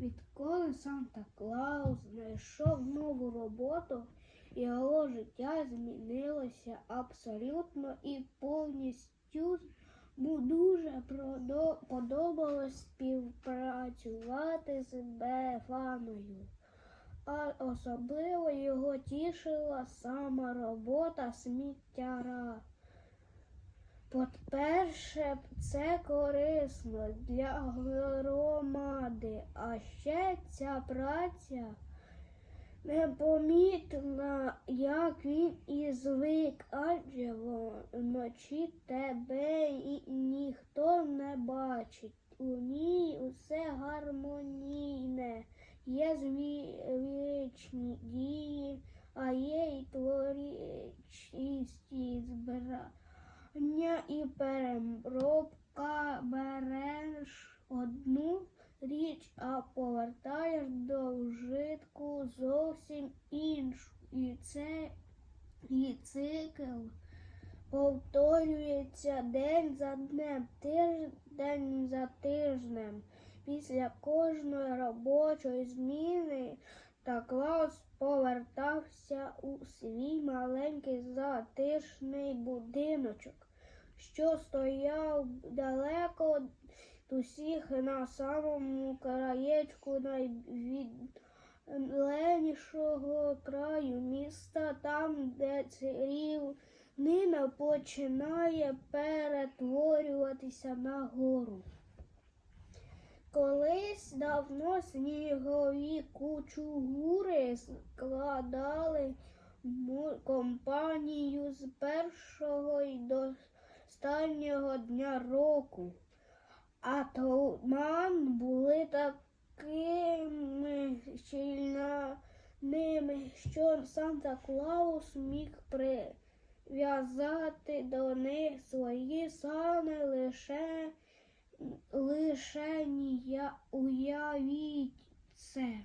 Відколи Санта Клаус знайшов нову роботу, його життя змінилося абсолютно і повністю йому дуже подобалось співпрацювати з Бефаною. А особливо його тішила сама робота сміттяра. По-перше, це корисно для громади, а ще ця праця непомітна, як він і звик, адже вночі тебе і ніхто не бачить. У ній усе гармонійне, є звичні дії, а є й творчість збирання і переробка береш одну річ, а повертаєш до вжитку зовсім іншу. І це і цикл повторюється день за днем, тиждень за тижнем. Після кожної робочої зміни та Клаус повертався у свій маленький затишний будиночок, що стояв далеко від усіх на самому краєчку найвіддаленішого краю міста, там, де рівнина починає перетворюватися на гору. Колись давно снігові кучугури складали му- компанію з першого й до останнього дня року, а туман були такими щільними, що Санта Клаус міг прив'язати до них свої сани лише лише уявіть це.